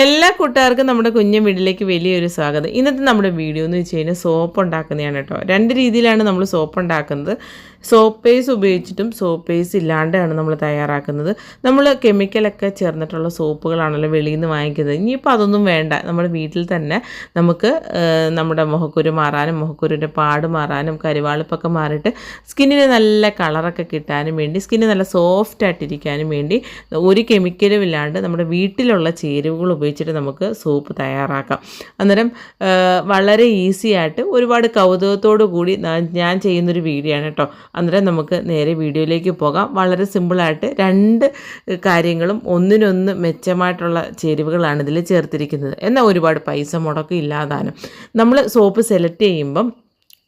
എല്ലാ കൂട്ടുകാർക്കും നമ്മുടെ കുഞ്ഞു വീട്ടിലേക്ക് വലിയൊരു സ്വാഗതം. ഇന്നത്തെ നമ്മുടെ വീഡിയോ എന്ന് വെച്ച് കഴിഞ്ഞാൽ സോപ്പ് ഉണ്ടാക്കുന്നതാണ് കേട്ടോ. രണ്ട് രീതിയിലാണ് നമ്മൾ സോപ്പ് ഉണ്ടാക്കുന്നത്. സോപ്പ് പേസ് ഉപയോഗിച്ചിട്ടും സോപ്പ് പേസ് ഇല്ലാണ്ടാണ് നമ്മൾ തയ്യാറാക്കുന്നത്. നമ്മൾ കെമിക്കലൊക്കെ ചേർന്നിട്ടുള്ള സോപ്പുകളാണല്ലോ വെളിയിൽ നിന്ന് വാങ്ങിക്കുന്നത്. ഇനിയിപ്പോൾ അതൊന്നും വേണ്ട. നമ്മുടെ വീട്ടിൽ തന്നെ നമുക്ക് നമ്മുടെ മുഖക്കുരു മാറാനും മുഖക്കുരുവിന്റെ പാട് മാറാനും കരിവാളിപ്പൊക്കെ മാറിയിട്ട് സ്കിന്നിന് നല്ല കളറൊക്കെ കിട്ടാനും വേണ്ടി സ്കിന്ന് നല്ല സോഫ്റ്റ് ആയിട്ടിരിക്കാനും വേണ്ടി ഒരു കെമിക്കലും ഇല്ലാണ്ട് നമ്മുടെ വീട്ടിലുള്ള ചേരുവകൾ ഉപയോഗിച്ചിട്ട് നമുക്ക് സൂപ്പ് തയ്യാറാക്കാം. അന്നേരം വളരെ ഈസി ആയിട്ട് ഒരുപാട് കൗതുകത്തോടു കൂടി ഞാൻ ചെയ്യുന്നൊരു വീഡിയോ ആണ് കേട്ടോ അന്നേരം നമുക്ക് നേരെ വീഡിയോയിലേക്ക് പോകാം. വളരെ സിമ്പിളായിട്ട് രണ്ട് കാര്യങ്ങളും ഒന്നിനൊന്ന് മെച്ചമായിട്ടുള്ള ചേരുവകളാണ് ഇതിൽ ചേർത്തിരിക്കുന്നത്. എന്നാൽ ഒരുപാട് പൈസ മുടക്കം ഇല്ലാതാനും നമ്മൾ സോപ്പ് സെലക്ട് ചെയ്യുമ്പം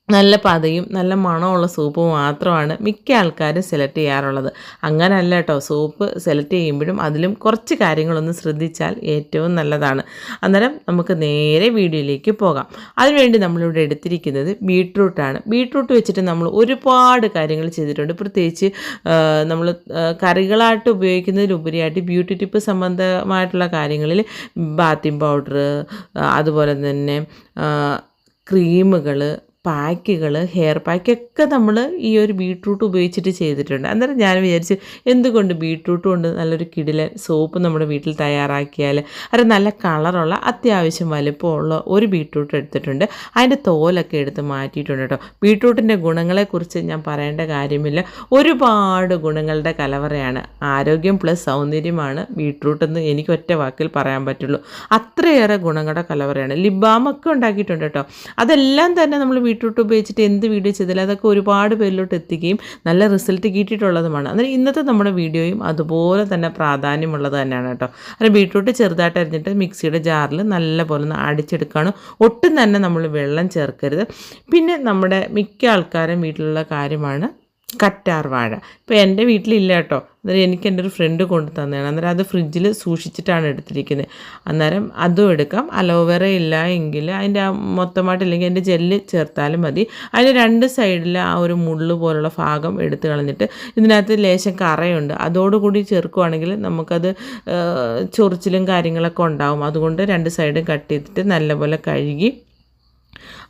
നല്ല പതയും നല്ല മണമുള്ള സൂപ്പ് മാത്രമാണ് മിക്ക ആൾക്കാരും സെലക്ട് ചെയ്യാറുള്ളത്. അങ്ങനല്ല കേട്ടോ സൂപ്പ് സെലക്ട് ചെയ്യുമ്പോഴും അതിലും കുറച്ച് കാര്യങ്ങളൊന്ന് ശ്രദ്ധിച്ചാൽ ഏറ്റവും നല്ലതാണ്. അന്നേരം നമുക്ക് നേരെ വീഡിയോയിലേക്ക് പോകാം. അതിനുവേണ്ടി നമ്മളിവിടെ എടുത്തിരിക്കുന്നത് ബീട്രൂട്ടാണ് ബീട്രൂട്ട് വെച്ചിട്ട് നമ്മൾ ഒരുപാട് കാര്യങ്ങൾ ചെയ്തിട്ടുണ്ട്. പ്രത്യേകിച്ച് നമ്മൾ കറികളായിട്ട് ഉപയോഗിക്കുന്നതിലുപരിയായിട്ട് ബ്യൂട്ടി ടിപ്പ് സംബന്ധമായിട്ടുള്ള കാര്യങ്ങളിൽ ബാത്തിങ് പൗഡർ അതുപോലെ തന്നെ ക്രീമുകൾ പാക്കുകൾ ഹെയർ പാക്കൊക്കെ നമ്മൾ ഈ ഒരു ബീട്രൂട്ട് ഉപയോഗിച്ചിട്ട് ചെയ്തിട്ടുണ്ട്. അന്നേരം ഞാൻ വിചാരിച്ചു എന്തുകൊണ്ട് ബീട്രൂട്ട് കൊണ്ട് നല്ലൊരു കിടിലൻ സോപ്പ് നമ്മുടെ വീട്ടിൽ തയ്യാറാക്കിയാൽ അത് നല്ല കളറുള്ള അത്യാവശ്യം വലുപ്പമുള്ള ഒരു ബീട്രൂട്ട് എടുത്തിട്ടുണ്ട്. അതിന്റെ തോലൊക്കെ എടുത്ത് മാറ്റിയിട്ടുണ്ട് കേട്ടോ. ബീട്രൂട്ടിന്റെ ഗുണങ്ങളെക്കുറിച്ച് ഞാൻ പറയേണ്ട കാര്യമില്ല. ഒരുപാട് ഗുണങ്ങളുടെ കലവറയാണ്. ആരോഗ്യം പ്ലസ് സൗന്ദര്യമാണ് ബീട്രൂട്ട് എന്ന് എനിക്ക് ഒറ്റ വാക്കിൽ പറയാൻ പറ്റുള്ളൂ. അത്രയേറെ ഗുണങ്ങളുടെ കലവറയാണ്. ലിബാമൊക്കെ ഉണ്ടാക്കിയിട്ടുണ്ട് കേട്ടോ. അതെല്ലാം തന്നെ നമ്മൾ ബീട്രൂട്ട് ഉപയോഗിച്ചിട്ട് എന്ത് വീഡിയോ ചെയ്താലും അതൊക്കെ ഒരുപാട് പേരിലോട്ട് എത്തിക്കുകയും നല്ല റിസൾട്ട് കിട്ടിയിട്ടുള്ളതുമാണ്. അന്നേരം ഇന്നത്തെ നമ്മുടെ വീഡിയോയും അതുപോലെ തന്നെ പ്രാധാന്യമുള്ളത് തന്നെയാണ് കേട്ടോ. അന്നേരം ബീട്രൂട്ട് ചെറുതായിട്ട് അരിഞ്ഞിട്ട് മിക്സിയുടെ ജാറിൽ നല്ല പോലെ ഒന്ന് അടിച്ചെടുക്കുകയാണ്. ഒട്ടും തന്നെ നമ്മൾ വെള്ളം ചേർക്കരുത്. പിന്നെ നമ്മുടെ മിക്ക ആൾക്കാരും വീട്ടിലുള്ള കാര്യമാണ് കറ്റാർ വാഴ. ഇപ്പോൾ എന്റെ വീട്ടിലില്ല കേട്ടോ. അന്നേരം എനിക്ക് എന്റെ ഒരു ഫ്രണ്ട് കൊണ്ടു തന്നതാണ്. അന്നേരം അത് ഫ്രിഡ്ജിൽ സൂക്ഷിച്ചിട്ടാണ് എടുത്തിരിക്കുന്നത് അന്നേരം അതും എടുക്കാം. അലോവേറ ഇല്ല എങ്കിൽ അതിന്റെ ആ മൊത്തമായിട്ട് ഇല്ലെങ്കിൽ അതിന്റെ ജെല്ല് ചേർത്താലും മതി. അതിന്റെ രണ്ട് സൈഡിൽ ആ ഒരു മുള്ള് പോലുള്ള ഭാഗം എടുത്തു കളഞ്ഞിട്ട് ഇതിനകത്ത് ലേശം കറയുണ്ട്. അതോടുകൂടി ചേർക്കുവാണെങ്കിൽ നമുക്കത് ചൊറിച്ചിലും കാര്യങ്ങളൊക്കെ ഉണ്ടാവും. അതുകൊണ്ട് രണ്ട് സൈഡും കട്ട് ചെയ്തിട്ട് നല്ലപോലെ കഴുകി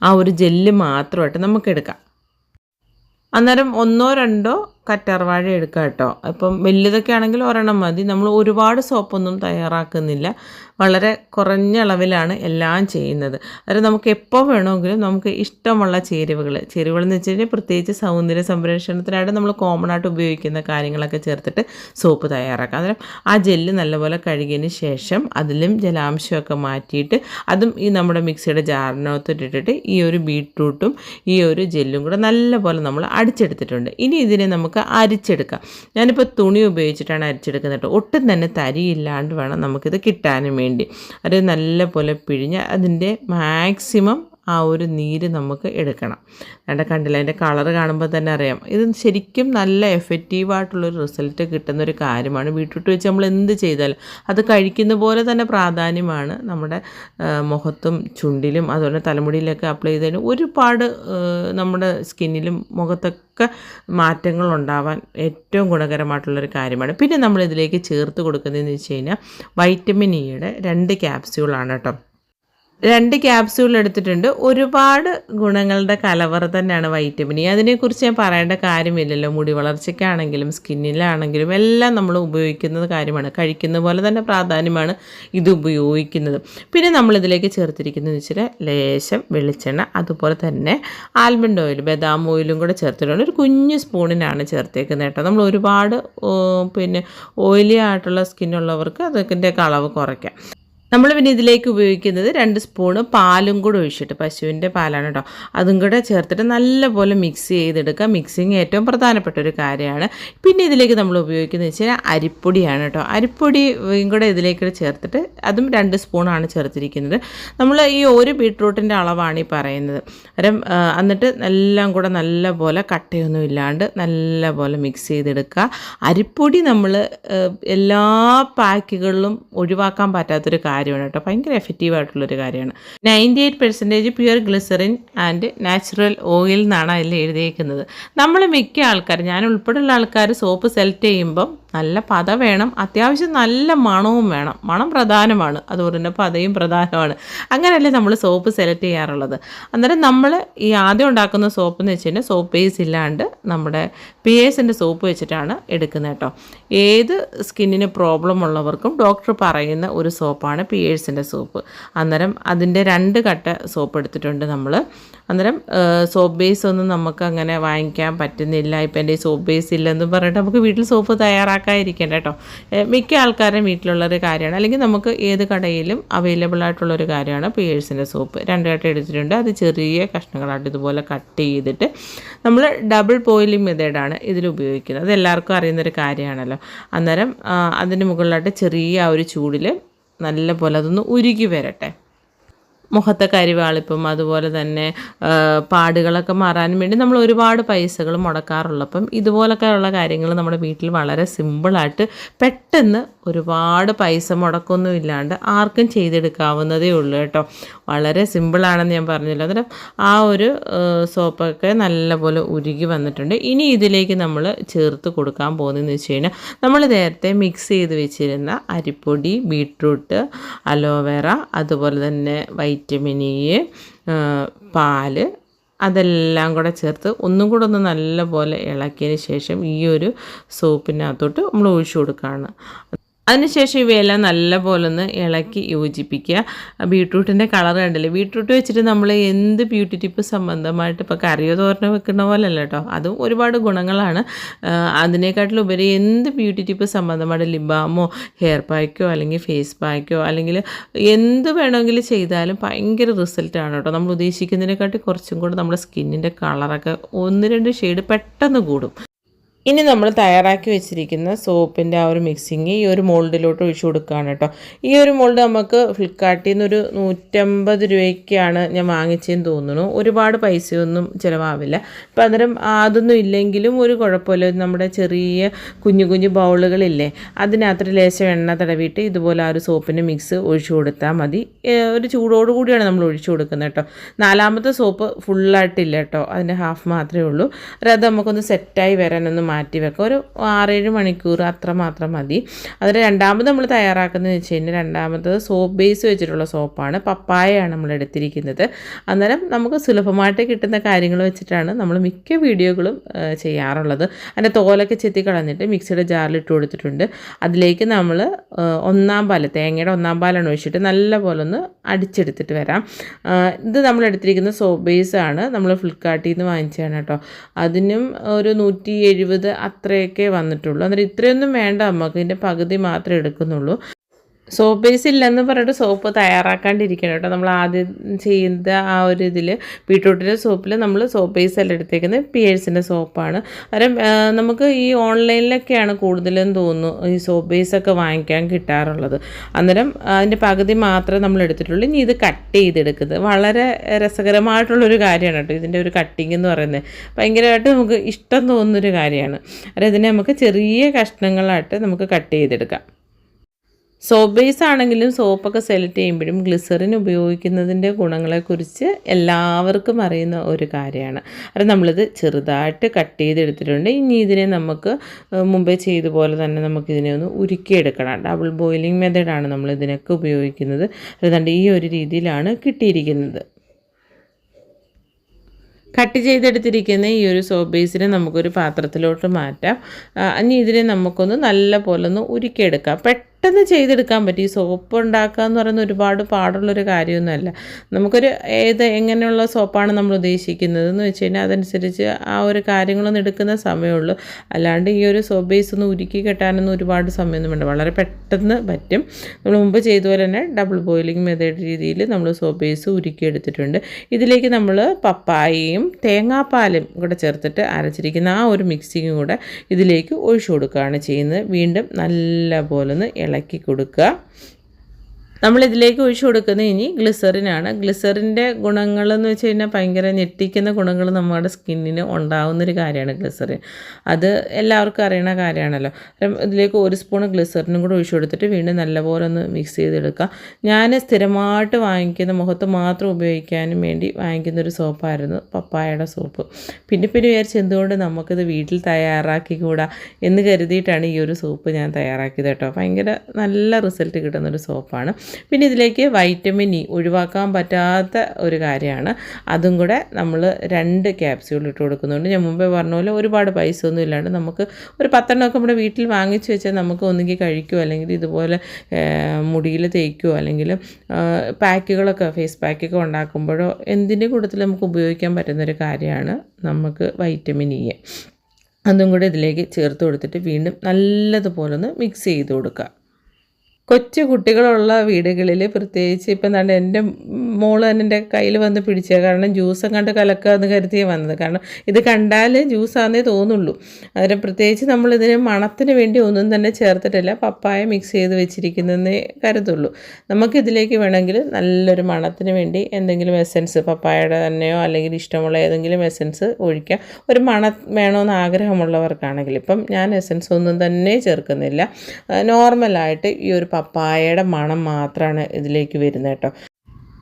ആ ഒരു ജെല്ല് മാത്രമായിട്ട് നമുക്ക് എടുക്കാം അന്നേരം ഒന്നോ രണ്ടോ കറ്റാർവാഴ എടുക്കുക കേട്ടോ. അപ്പം വലിയതൊക്കെ ആണെങ്കിൽ ഒരെണ്ണം മതി. നമ്മൾ ഒരുപാട് സോപ്പൊന്നും തയ്യാറാക്കുന്നില്ല. വളരെ കുറഞ്ഞ അളവിലാണ് എല്ലാം ചെയ്യുന്നത്. അതായത് നമുക്ക് എപ്പോൾ വേണമെങ്കിലും നമുക്ക് ഇഷ്ടമുള്ള ചേരുവകൾ ചേരുവകൾ എന്ന് വെച്ച് കഴിഞ്ഞാൽ പ്രത്യേകിച്ച് സൗന്ദര്യ സംരക്ഷണത്തിനായിട്ട് നമ്മൾ കോമൺ ആയിട്ട് ഉപയോഗിക്കുന്ന കാര്യങ്ങളൊക്കെ ചേർത്തിട്ട് സോപ്പ് തയ്യാറാക്കാം. അന്നേരം ആ ജെല്ല് നല്ലപോലെ കഴുകിയതിന് ശേഷം അതിലും ജലാംശമൊക്കെ മാറ്റിയിട്ട് അതും ഈ നമ്മുടെ മിക്സിയുടെ ജാറിനകത്തോട്ടിട്ടിട്ട് ഈ ഒരു ബീട്രൂട്ടും ഈ ഒരു ജെല്ലും കൂടെ നല്ലപോലെ നമ്മൾ അടിച്ചെടുത്തിട്ടുണ്ട്. ഇനി ഇതിനെ നമുക്ക് അരിച്ചെടുക്കാം. ഞാനിപ്പോൾ തുണി ഉപയോഗിച്ചിട്ടാണ് അരിച്ചെടുക്കുന്നത് കേട്ടോ. ഒട്ടും തന്നെ തരിയില്ലാണ്ട് വേണം നമുക്കിത് കിട്ടാനും വേണ്ടി. അത് നല്ലപോലെ പിഴിഞ്ഞ് അതിന്റെ മാക്സിമം ആ ഒരു നീര് നമുക്ക് എടുക്കണം. വേണ്ട കണ്ടില്ല? അതിന്റെ കളറ് കാണുമ്പോൾ തന്നെ അറിയാം. ഇത് ശരിക്കും നല്ല എഫക്റ്റീവായിട്ടുള്ളൊരു റിസൾട്ട് കിട്ടുന്ന ഒരു കാര്യമാണ്. ബീട്രൂട്ട് വെച്ച് നമ്മൾ എന്ത് ചെയ്താലും അത് കഴിക്കുന്ന പോലെ തന്നെ പ്രാധാന്യമാണ് നമ്മുടെ മുഖത്തും ചുണ്ടിലും അതുപോലെ തലമുടിയിലൊക്കെ അപ്ലൈ ചെയ്തതിന് ഒരുപാട് നമ്മുടെ സ്കിന്നിലും മുഖത്തൊക്കെ മാറ്റങ്ങൾ ഉണ്ടാവാൻ ഏറ്റവും ഗുണകരമായിട്ടുള്ളൊരു കാര്യമാണ്. പിന്നെ നമ്മൾ ഇതിലേക്ക് ചേർത്ത് കൊടുക്കുന്നതെന്ന് വെച്ച് കഴിഞ്ഞാൽ വൈറ്റമിൻ ഇയുടെ രണ്ട് ക്യാപ്സ്യൂളാണ് കേട്ടോ. രണ്ട് ക്യാപ്സ്യൂൾ എടുത്തിട്ടുണ്ട്. ഒരുപാട് ഗുണങ്ങളുടെ കലവർ തന്നെയാണ് വൈറ്റമിൻ ഇ അതിനെക്കുറിച്ച് ഞാൻ പറയേണ്ട കാര്യമില്ലല്ലോ. മുടി വളർച്ചയ്ക്കാണെങ്കിലും സ്കിന്നിലാണെങ്കിലും എല്ലാം നമ്മൾ ഉപയോഗിക്കുന്നത് കാര്യമാണ്. കഴിക്കുന്ന പോലെ തന്നെ പ്രാധാന്യമാണ് ഇത് ഉപയോഗിക്കുന്നത്. പിന്നെ നമ്മളിതിലേക്ക് ചേർത്തിരിക്കുന്നതെന്ന് വെച്ചാൽ ലേശം വെളിച്ചെണ്ണ അതുപോലെ തന്നെ ആൽമണ്ട് ഓയിൽ ബദാം ഓയിലും കൂടെ ചേർത്തിട്ടുണ്ട്. ഒരു കുഞ്ഞു സ്പൂണിനാണ് ചേർത്തേക്കുന്നത് കേട്ടോ. നമ്മൾ ഒരുപാട് പിന്നെ ഓയിലി ആയിട്ടുള്ള സ്കിന്നുള്ളവർക്ക് അതിന്റെ അളവ് കുറയ്ക്കാം. നമ്മൾ പിന്നെ ഇതിലേക്ക് ഉപയോഗിക്കുന്നത് രണ്ട് സ്പൂണ് പാലും കൂടെ ഒഴിച്ചിട്ട് പശുവിന്റെ പാലാണ് കേട്ടോ അതും കൂടെ ചേർത്തിട്ട് നല്ലപോലെ മിക്സ് ചെയ്തെടുക്കുക. മിക്സിങ് ഏറ്റവും പ്രധാനപ്പെട്ട ഒരു കാര്യമാണ്. പിന്നെ ഇതിലേക്ക് നമ്മൾ ഉപയോഗിക്കുന്നത് വെച്ച് കഴിഞ്ഞാൽ അരിപ്പൊടിയാണ് കേട്ടോ അരിപ്പൊടിയും കൂടെ ഇതിലേക്ക് ചേർത്തിട്ട് അതും രണ്ട് സ്പൂണാണ് ചേർത്തിരിക്കുന്നത്. നമ്മൾ ഈ ഒരു ബീട്രൂട്ടിന്റെ അളവാണ് ഈ പറയുന്നത്. അരം എന്നിട്ട് എല്ലാം കൂടെ നല്ലപോലെ കട്ടയൊന്നും ഇല്ലാണ്ട് നല്ലപോലെ മിക്സ് ചെയ്തെടുക്കുക. അരിപ്പൊടി നമ്മൾ എല്ലാ പാക്കുകളിലും ഒഴിവാക്കാൻ പറ്റാത്തൊരു കാര്യമാണ് കേട്ടോ. ഭയങ്കര എഫക്റ്റീവ് ആയിട്ടുള്ളൊരു കാര്യമാണ്. Ninety eight percentage pure glycerin and natural oil എന്നാണ് അതിൽ എഴുതിയേക്കുന്നത്. നമ്മൾ മിക്ക ആൾക്കാർ ഞാൻ ഉൾപ്പെടെയുള്ള ആൾക്കാർ സോപ്പ് സെലക്ട് ചെയ്യുമ്പം നല്ല പത വേണം അത്യാവശ്യം നല്ല മണവും വേണം. മണം പ്രധാനമാണ്. അതുപോലെ തന്നെ പതയും പ്രധാനമാണ്. അങ്ങനെയല്ലേ നമ്മൾ സോപ്പ് സെലക്ട് ചെയ്യാറുള്ളത്. അന്നേരം നമ്മൾ ഈ ആദ്യം ഉണ്ടാക്കുന്ന സോപ്പ് എന്ന് വെച്ച് കഴിഞ്ഞാൽ സോപ്പ് ബേസ് ഇല്ലാണ്ട് നമ്മുടെ പി എസിന്റെ സോപ്പ് വെച്ചിട്ടാണ് എടുക്കുന്നത് കേട്ടോ. ഏത് സ്കിന്നിന് പ്രോബ്ലം ഉള്ളവർക്കും ഡോക്ടർ പറയുന്ന ഒരു സോപ്പാണ് പി എസിന്റെ സോപ്പ്. അന്നേരം അതിന്റെ രണ്ട് കട്ട സോപ്പ് എടുത്തിട്ടുണ്ട് നമ്മൾ അന്നേരം സോപ്പ് ബേസ് ഒന്നും നമുക്ക് അങ്ങനെ വാങ്ങിക്കാൻ പറ്റുന്നില്ല. ഇപ്പം എന്റെ സോപ്പ് ബേസ് ഇല്ലെന്ന് പറഞ്ഞിട്ട് നമുക്ക് വീട്ടിൽ സോപ്പ് തയ്യാറാക്കാതിരിക്കേണ്ട കേട്ടോ മിക്ക ആൾക്കാരും വീട്ടിലുള്ളൊരു കാര്യമാണ്. അല്ലെങ്കിൽ നമുക്ക് ഏത് കടയിലും അവൈലബിൾ ആയിട്ടുള്ളൊരു കാര്യമാണ് പിയേഴ്സിന്റെ സോപ്പ് രണ്ട് കട്ട എടുത്തിട്ടുണ്ട്. അത് ചെറിയ കഷ്ണങ്ങളായിട്ട് ഇതുപോലെ കട്ട് ചെയ്തിട്ട് നമ്മൾ ഡബിൾ ബോയിലിംഗ് മെത്തേഡാണ് ഇതിൽ ഉപയോഗിക്കുന്നത്. അത് എല്ലാവർക്കും അറിയുന്നൊരു കാര്യമാണല്ലോ. അന്നേരം അതിന്റെ മുകളിലായിട്ട് ചെറിയ ഒരു ചൂടിൽ നല്ല പോലെ അതൊന്ന് ഉരുകി വരട്ടെ. മുഖത്തെ കരിവാളിപ്പം അതുപോലെ തന്നെ പാടുകളൊക്കെ മാറാനും വേണ്ടി നമ്മൾ ഒരുപാട് പൈസകൾ മുടക്കാറുള്ളൂ മുടക്കാറുള്ളപ്പം ഇതുപോലൊക്കെയുള്ള കാര്യങ്ങൾ നമ്മുടെ വീട്ടിൽ വളരെ സിമ്പിളായിട്ട് പെട്ടെന്ന് ഒരുപാട് പൈസ മുടക്കൊന്നും ഇല്ലാണ്ട് ആർക്കും ചെയ്തെടുക്കാവുന്നതേ ഉള്ളൂ കേട്ടോ. വളരെ സിമ്പിളാണെന്ന് ഞാൻ പറഞ്ഞല്ലോ. അന്നേരം ആ ഒരു സോപ്പൊക്കെ നല്ലപോലെ ഉരുകി വന്നിട്ടുണ്ട്. ഇനി ഇതിലേക്ക് നമ്മൾ ചേർത്ത് കൊടുക്കാൻ പോകുന്നതെന്ന് വെച്ച് കഴിഞ്ഞാൽ നമ്മൾ നേരത്തെ മിക്സ് ചെയ്ത് വെച്ചിരുന്ന അരിപ്പൊടി ബീട്രൂട്ട് അലോവേറ അതുപോലെ തന്നെ വൈറ്റമിൻ ഇ പാൽ അതെല്ലാം കൂടെ ചേർത്ത് ഒന്നും കൂടെ ഒന്ന് നല്ലപോലെ ഇളക്കിയതിന് ശേഷം ഈ ഒരു സോപ്പിനകത്തോട്ട് നമ്മൾ ഒഴിച്ചു കൊടുക്കുകയാണ്. അതിനുശേഷം ഇവയെല്ലാം നല്ലപോലെ ഒന്ന് ഇളക്കി യോജിപ്പിക്കുക. ബീട്രൂട്ടിന്റെ കളർ കണ്ടില്ലേ? ബീട്രൂട്ട് വെച്ചിട്ട് നമ്മൾ എന്ത് ബ്യൂട്ടി ടിപ്പ് സംബന്ധമായിട്ട് ഇപ്പോൾ കറിയോ തോരനോ വെക്കുന്ന പോലെ അല്ല കേട്ടോ. അതും ഒരുപാട് ഗുണങ്ങളാണ്. അതിനേക്കാട്ടിലും അതിനേക്കാട്ടിലുപരി എന്ത് ബ്യൂട്ടി ടിപ്പ് സംബന്ധമായിട്ട് ലിബാമോ ഹെയർ പാക്കോ അല്ലെങ്കിൽ ഫേസ് പാക്കോ അല്ലെങ്കിൽ എന്ത് വേണമെങ്കിലും ചെയ്താലും ഭയങ്കര റിസൾട്ടാണ് കേട്ടോ. നമ്മൾ ഉദ്ദേശിക്കുന്നതിനെക്കാട്ടി കുറച്ചും കൂടെ നമ്മുടെ സ്കിന്നിന്റെ കളറൊക്കെ ഒന്ന് രണ്ട് ഷെയ്ഡ് പെട്ടെന്ന് കൂടും. ഇനി നമ്മൾ തയ്യാറാക്കി വെച്ചിരിക്കുന്ന സോപ്പിന്റെ ആ ഒരു മിക്സിങ് ഈ ഒരു മോൾഡിലോട്ട് ഒഴിച്ചു കൊടുക്കുകയാണ് കേട്ടോ. ഈ ഒരു മോൾഡ് നമുക്ക് ഫ്ലിപ്കാർട്ടിൽ ഒരു നൂറ്റമ്പത് രൂപയ്ക്കാണ് ഞാൻ വാങ്ങിച്ചതെന്ന് തോന്നുന്നു. ഒരുപാട് പൈസയൊന്നും ചിലവാവില്ല. ഇപ്പം അന്നേരം അതൊന്നും ഇല്ലെങ്കിലും ഒരു കുഴപ്പമില്ല. നമ്മുടെ ചെറിയ കുഞ്ഞു കുഞ്ഞു ബൗളുകളില്ലേ അതിനകത്തൊരു ലേശം എണ്ണ തടവിയിട്ട് ഇതുപോലെ ആ ഒരു സോപ്പിന്റെ മിക്സ് ഒഴിച്ചു കൊടുത്താൽ മതി. ഒരു ചൂടോട് കൂടിയാണ് നമ്മൾ ഒഴിച്ചു കൊടുക്കുന്നത് കേട്ടോ. നാലാമത്തെ സോപ്പ് ഫുള്ളായിട്ടില്ല കേട്ടോ. അതിന്റെ ഹാഫ് മാത്രമേ ഉള്ളൂ. അത് നമുക്കൊന്ന് സെറ്റായി വരാനൊന്ന് മാറ്റി വെക്കുക ഒരു ആറേഴ് മണിക്കൂർ അത്ര മാത്രം മതി. അതിൽ രണ്ടാമത് നമ്മൾ തയ്യാറാക്കുന്നത് വെച്ച് കഴിഞ്ഞാൽ രണ്ടാമത്തത് സോപ്പ് ബേസ് വെച്ചിട്ടുള്ള സോപ്പാണ്. പപ്പായയാണ് നമ്മൾ എടുത്തിരിക്കുന്നത്. അന്നേരം നമുക്ക് സുലഭമായിട്ട് കിട്ടുന്ന കാര്യങ്ങൾ വെച്ചിട്ടാണ് നമ്മൾ മിക്ക വീഡിയോകളും ചെയ്യാറുള്ളത്. അതിന്റെ തോലൊക്കെ ചെത്തി കളഞ്ഞിട്ട് മിക്സിയുടെ ജാറിലിട്ട് കൊടുത്തിട്ടുണ്ട്. അതിലേക്ക് നമ്മൾ ഒന്നാം പാൽ തേങ്ങയുടെ ഒന്നാം പാലാണ് ഒഴിച്ചിട്ട് നല്ലപോലെ ഒന്ന് അടിച്ചെടുത്തിട്ട് വരാം. ഇത് നമ്മൾ എടുത്തിരിക്കുന്ന സോപ്പ് ബേസ് ആണ്. നമ്മൾ ഫ്ലിപ്കാർട്ടിൽ നിന്ന് വാങ്ങിച്ചതാണ് കേട്ടോ. അതിനും ഒരു നൂറ്റി എഴുപത് അത്രയൊക്കെ വന്നിട്ടുള്ളൂ. അന്നേരം ഇത്രയൊന്നും വേണ്ട നമുക്ക് ഇതിന്റെ പകുതി മാത്രമേ എടുക്കുന്നുള്ളൂ. സോപ്പ് ബേസ് ഇല്ലെന്ന് പറഞ്ഞിട്ട് സോപ്പ് തയ്യാറാക്കാണ്ടിരിക്കണം കേട്ടോ. നമ്മൾ ആദ്യം ചെയ്യുന്ന ആ ഒരു ഇതിൽ ബീട്രൂട്ടിന്റെ സോപ്പിൽ നമ്മൾ സോപ്പ് ബേസ് എല്ലാം എടുത്തേക്കുന്നത്? പിയേഴ്സിന്റെ സോപ്പാണ് ആ, നമുക്ക് ഈ ഓൺലൈനിലൊക്കെയാണ് കൂടുതലും തോന്നുന്നു ഈ സോപ്പ് ബേസ് ഒക്കെ വാങ്ങിക്കാൻ കിട്ടാറുള്ളത്. അന്നേരം അതിന്റെ പകുതി മാത്രമേ നമ്മൾ എടുത്തിട്ടുള്ളൂ. ഇനി ഇത് കട്ട് ചെയ്തെടുക്കുന്നത്. വളരെ രസകരമായിട്ടുള്ളൊരു കാര്യമാണ് കേട്ടോ ഇതിന്റെ ഒരു കട്ടിങ് എന്ന് പറയുന്നത്. ഭയങ്കരമായിട്ട് നമുക്ക് ഇഷ്ടം തോന്നുന്നൊരു കാര്യമാണ്. അതായത് ഇതിനെ നമുക്ക് ചെറിയ കഷ്ണങ്ങളായിട്ട് നമുക്ക് കട്ട് ചെയ്തെടുക്കാം. സോപ്പ് ബേസ് ആണെങ്കിലും സോപ്പൊക്കെ സെലക്ട് ചെയ്യുമ്പോഴും ഗ്ലിസറിൻ ഉപയോഗിക്കുന്നതിന്റെ ഗുണങ്ങളെക്കുറിച്ച് എല്ലാവർക്കും അറിയുന്ന ഒരു കാര്യമാണ്. അത് നമ്മളിത് ചെറുതായിട്ട് കട്ട് ചെയ്തെടുത്തിട്ടുണ്ട്. ഇനി ഇതിനെ നമുക്ക് മുമ്പേ ചെയ്ത പോലെ തന്നെ നമുക്കിതിനെ ഒന്ന് ഉരുക്കിയെടുക്കണം. ഡബിൾ ബോയിലിംഗ് മെത്തേഡാണ് നമ്മൾ ഇതിനൊക്കെ ഉപയോഗിക്കുന്നത്. അതുകൊണ്ട് ഈ ഒരു രീതിയിലാണ് കിട്ടിയിരിക്കുന്നത്. കട്ട് ചെയ്തെടുത്തിരിക്കുന്ന ഈ ഒരു സോപ്പ് ബേസിനെ നമുക്കൊരു പാത്രത്തിലോട്ട് മാറ്റാം. ഇനി ഇതിനെ നമുക്കൊന്ന് നല്ല പോലെ ഒന്ന് ഉരുക്കിയെടുക്കാം. പെട്ടെന്ന് ചെയ്തെടുക്കാൻ പറ്റും. ഈ സോപ്പ് ഉണ്ടാക്കുക എന്ന് പറയുന്ന ഒരുപാട് പാടുള്ളൊരു കാര്യമൊന്നുമല്ല. നമുക്കൊരു ഏത് എങ്ങനെയുള്ള സോപ്പാണ് നമ്മൾ ഉദ്ദേശിക്കുന്നത് എന്ന് വെച്ച് കഴിഞ്ഞാൽ അതനുസരിച്ച് ആ ഒരു കാര്യങ്ങളൊന്നും എടുക്കുന്ന സമയമുള്ളൂ. അല്ലാണ്ട് ഈ ഒരു സോപ്പ് ബേസ് ഒന്ന് ഉരുക്കി കെട്ടാനൊന്നും ഒരുപാട് സമയമൊന്നും വേണ്ട. വളരെ പെട്ടെന്ന് പറ്റും. നമ്മൾ മുമ്പ് ചെയ്ത പോലെ തന്നെ ഡബിൾ ബോയിലിംഗ് മെത്തേഡ് രീതിയിൽ നമ്മൾ സോപ്പ് ബേസ് ഉരുക്കി എടുത്തിട്ടുണ്ട്. ഇതിലേക്ക് നമ്മൾ പപ്പായയും തേങ്ങാപ്പാലും കൂടെ ചേർത്തിട്ട് അരച്ചിരിക്കുന്ന ആ ഒരു മിക്സിങ്ങും കൂടെ ഇതിലേക്ക് ഒഴിച്ചു കൊടുക്കുകയാണ് ചെയ്യുന്നത്. വീണ്ടും നല്ല പോലെ ഒന്ന് ഇളക്കി കൊടുക്കുക. നമ്മളിതിലേക്ക് ഒഴിച്ചു കൊടുക്കുന്നത് ഇനി ഗ്ലിസറിനാണ് ഗ്ലിസറിന്റെ ഗുണങ്ങളെന്ന് വെച്ച് കഴിഞ്ഞാൽ ഭയങ്കര ഞെട്ടിക്കുന്ന ഗുണങ്ങൾ നമ്മുടെ സ്കിന്നിന് ഉണ്ടാവുന്നൊരു കാര്യമാണ് ഗ്ലിസറിൻ അത് എല്ലാവർക്കും അറിയണ കാര്യമാണല്ലോ. ഇതിലേക്ക് ഒരു സ്പൂൺ ഗ്ലിസറിനും കൂടെ ഒഴിച്ചു കൊടുത്തിട്ട് വീണ്ടും നല്ലപോലെ ഒന്ന് മിക്സ് ചെയ്തെടുക്കുക. ഞാൻ സ്ഥിരമായിട്ട് വാങ്ങിക്കുന്ന മുഖത്ത് മാത്രം ഉപയോഗിക്കാനും വേണ്ടി വാങ്ങിക്കുന്ന ഒരു സോപ്പായിരുന്നു പപ്പായയുടെ സോപ്പ്. പിന്നെ പിന്നെ വിചാരിച്ച് എന്തുകൊണ്ട് നമുക്കിത് വീട്ടിൽ തയ്യാറാക്കിക്കൂടാ എന്ന് കരുതിയിട്ടാണ് ഈ ഒരു സോപ്പ് ഞാൻ തയ്യാറാക്കിയത് കേട്ടോ. ഭയങ്കര നല്ല റിസൾട്ട് കിട്ടുന്നൊരു സോപ്പാണ്. പിന്നെ ഇതിലേക്ക് വൈറ്റമിൻ ഇ ഒഴിവാക്കാൻ പറ്റാത്ത ഒരു കാര്യമാണ്. അതും കൂടെ നമ്മൾ രണ്ട് ക്യാപ്സ്യൂൾ ഇട്ട് കൊടുക്കുന്നുണ്ട്. ഞാൻ മുമ്പേ പറഞ്ഞ പോലെ ഒരുപാട് പൈസ ഒന്നും ഇല്ലാണ്ട് നമുക്ക് ഒരു പത്തെണ്ണമൊക്കെ നമ്മുടെ വീട്ടിൽ വാങ്ങിച്ചു വെച്ചാൽ നമുക്ക് ഒന്നുകിൽ കഴിക്കുമോ അല്ലെങ്കിൽ ഇതുപോലെ മുടിയിൽ തേക്കുമോ അല്ലെങ്കിൽ പാക്കുകളൊക്കെ ഫേസ് പാക്കൊക്കെ ഉണ്ടാക്കുമ്പോഴോ എന്തിന്റെ കൂട്ടത്തിൽ നമുക്ക് ഉപയോഗിക്കാൻ പറ്റുന്നൊരു കാര്യമാണ് നമുക്ക് വൈറ്റമിൻ ഇ അതും കൂടെ ഇതിലേക്ക് ചേർത്ത് കൊടുത്തിട്ട് വീണ്ടും നല്ലതുപോലെ ഒന്ന് മിക്സ് ചെയ്ത് കൊടുക്കുക. കൊച്ചു കുട്ടികളുള്ള വീടുകളിൽ പ്രത്യേകിച്ച് ഇപ്പം നല്ല എന്റെ മോൾ തന്നെ എന്റെ കയ്യിൽ വന്ന് പിടിച്ചത്. കാരണം ജ്യൂസും കണ്ട് കലക്കുക എന്ന് കരുതിയേ വന്നത്. കാരണം ഇത് കണ്ടാൽ ജ്യൂസാന്നേ തോന്നുള്ളൂ. അതിന് പ്രത്യേകിച്ച് നമ്മളിതിന് മണത്തിന് വേണ്ടി ഒന്നും തന്നെ ചേർത്തിട്ടില്ല. പപ്പായ മിക്സ് ചെയ്ത് വെച്ചിരിക്കുന്നതെന്നേ കരുതുള്ളൂ. നമുക്കിതിലേക്ക് വേണമെങ്കിൽ നല്ലൊരു മണത്തിന് വേണ്ടി എന്തെങ്കിലും എസൻസ് പപ്പായയുടെ തന്നെയോ അല്ലെങ്കിൽ ഇഷ്ടമുള്ള ഏതെങ്കിലും എസൻസ് ഒഴിക്കാം. ഒരു മണ വേണമെന്ന് ആഗ്രഹമുള്ളവർക്കാണെങ്കിൽ ഇപ്പം ഞാൻ എസൻസ് ഒന്നും തന്നെ ചേർക്കുന്നില്ല. നോർമലായിട്ട് ഈ ഒരു പപ്പായയുടെ മണം മാത്രമാണ് ഇതിലേക്ക് വരുന്നത് കേട്ടോ.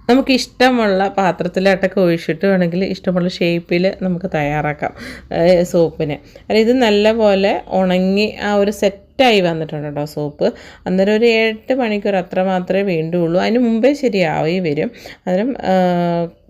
നമുക്ക് ഇഷ്ടമുള്ള പാത്രത്തിലായിട്ടൊക്കെ ഒഴിച്ചിട്ട് വേണമെങ്കിൽ ഇഷ്ടമുള്ള ഷേപ്പിൽ നമുക്ക് തയ്യാറാക്കാം സോപ്പിനെ. ഇത് നല്ലപോലെ ഉണങ്ങി ആ ഒരു സെറ്റ് സെറ്റായി വന്നിട്ടുണ്ട് കേട്ടോ സോപ്പ്? അന്നേരം ഒരു എട്ട് മണിക്കൂർ അത്ര മാത്രമേ വേണ്ടുള്ളൂ. അതിന് മുമ്പേ ശരിയായി വരും. അന്നേരം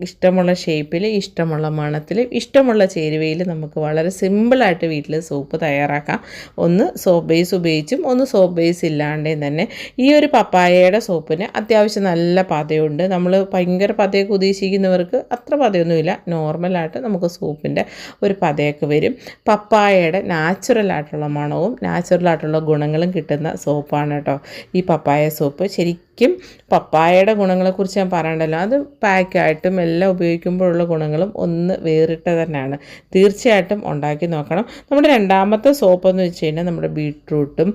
ഇഷ്ടമുള്ള ഷേപ്പിൽ ഇഷ്ടമുള്ള മണത്തിൽ ഇഷ്ടമുള്ള ചേരുവയിൽ നമുക്ക് വളരെ സിമ്പിളായിട്ട് വീട്ടിൽ സോപ്പ് തയ്യാറാക്കാം. ഒന്ന് സോപ്പ് ബേസ് ഉപയോഗിച്ചും ഒന്ന് സോപ്പ് ബേസ് ഇല്ലാണ്ടേയും തന്നെ. ഈ ഒരു പപ്പായയുടെ സോപ്പിന് അത്യാവശ്യം നല്ല പതയുണ്ട്. നമ്മൾ ഭയങ്കര പതയൊക്കെ ഉദ്ദേശിക്കുന്നവർക്ക് അത്ര പതയൊന്നുമില്ല. നോർമലായിട്ട് നമുക്ക് സോപ്പിന്റെ ഒരു പതയൊക്കെ വരും. പപ്പായയുടെ നാച്ചുറലായിട്ടുള്ള മണവും നാച്ചുറലായിട്ടുള്ള ഗുണങ്ങളും കിട്ടുന്ന സോപ്പാണ് കേട്ടോ. ഈ പപ്പായ സോപ്പ്. ശരിക്കും പപ്പായയുടെ ഗുണങ്ങളെക്കുറിച്ച് ഞാൻ പറയണ്ടല്ലോ. അത് പാക്കായിട്ടും എല്ലാം ഉപയോഗിക്കുമ്പോഴുള്ള ഗുണങ്ങളും ഒന്ന് വേറിട്ട തന്നെയാണ്. തീർച്ചയായിട്ടും ഉണ്ടാക്കി നോക്കണം. നമ്മുടെ രണ്ടാമത്തെ സോപ്പ് എന്ന് വെച്ച് കഴിഞ്ഞാൽ നമ്മുടെ ബീട്രൂട്ടും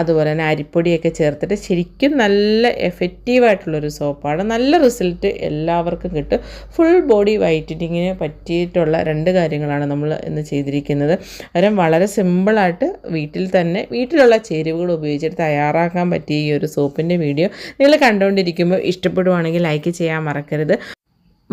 അതുപോലെ തന്നെ അരിപ്പൊടിയൊക്കെ ചേർത്തിട്ട് ശരിക്കും നല്ല എഫക്റ്റീവായിട്ടുള്ളൊരു സോപ്പാണ്. നല്ല റിസൾട്ട് എല്ലാവർക്കും കിട്ടും. ഫുൾ ബോഡി വൈറ്റനിങ്ങിന് പറ്റിയിട്ടുള്ള രണ്ട് കാര്യങ്ങളാണ് നമ്മൾ ഇന്ന് ചെയ്തിരിക്കുന്നത്. അന്നേരം വളരെ സിമ്പിളായിട്ട് വീട്ടിൽ തന്നെ വീട്ടിലുള്ള ചേരുവകൾ ഉപയോഗിച്ചിട്ട് തയ്യാറാക്കാൻ പറ്റിയ ഈ ഒരു സോപ്പിന്റെ വീഡിയോ നിങ്ങൾ കണ്ടുകൊണ്ടിരിക്കുമ്പോൾ ഇഷ്ടപ്പെടുവാണെങ്കിൽ ലൈക്ക് ചെയ്യാൻ മറക്കരുത്.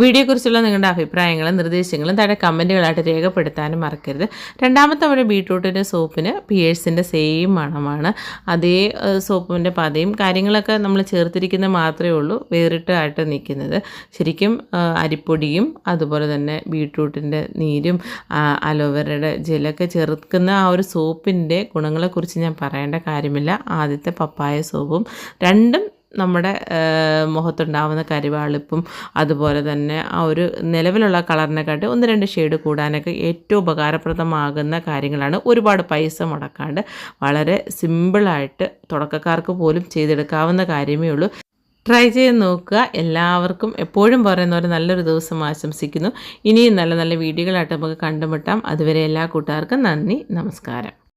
വീഡിയോയെക്കുറിച്ചുള്ള നിങ്ങളുടെ അഭിപ്രായങ്ങളും നിർദ്ദേശങ്ങളും താഴെ കമന്റുകളായിട്ട് രേഖപ്പെടുത്താനും മറക്കരുത്. രണ്ടാമത്തെ നമ്മുടെ ബീട്രൂട്ടിന്റെ സോപ്പിന് പിയേഴ്സിന്റെ സെയിം മണമാണ്. അതേ സോപ്പിന്റെ പതയും കാര്യങ്ങളൊക്കെ നമ്മൾ ചേർത്തിരിക്കുന്ന മാത്രമേ ഉള്ളൂ വേറിട്ടായിട്ട് നിൽക്കുന്നത്. ശരിക്കും അരിപ്പൊടിയും അതുപോലെ തന്നെ ബീട്രൂട്ടിന്റെ നീരും അലോവേറയുടെ ജെല്ലൊക്കെ ചേർക്കുന്ന ആ ഒരു സോപ്പിന്റെ ഗുണങ്ങളെക്കുറിച്ച് ഞാൻ പറയേണ്ട കാര്യമില്ല. ആദ്യത്തെ പപ്പായ സോപ്പും രണ്ടും നമ്മുടെ മുഖത്തുണ്ടാവുന്ന കരിവാളിപ്പും അതുപോലെ തന്നെ ആ ഒരു നിലവിലുള്ള കളറിനെക്കാട്ടി ഒന്ന് രണ്ട് ഷെയ്ഡ് കൂടാനൊക്കെ ഏറ്റവും ഉപകാരപ്രദമാകുന്ന കാര്യങ്ങളാണ്. ഒരുപാട് പൈസ മുടക്കാണ്ട് വളരെ സിമ്പിളായിട്ട് തുടക്കക്കാർക്ക് പോലും ചെയ്തെടുക്കാവുന്ന കാര്യമേ ഉള്ളൂ. ട്രൈ ചെയ്ത് നോക്കുക. എല്ലാവർക്കും എപ്പോഴും പറയുന്ന പോലെ നല്ലൊരു ദിവസം ആശംസിക്കുന്നു. ഇനിയും നല്ല നല്ല വീഡിയോകളായിട്ട് നമുക്ക് കണ്ടുമുട്ടാം. അതുവരെ എല്ലാ കൂട്ടുകാർക്കും നന്ദി. നമസ്കാരം.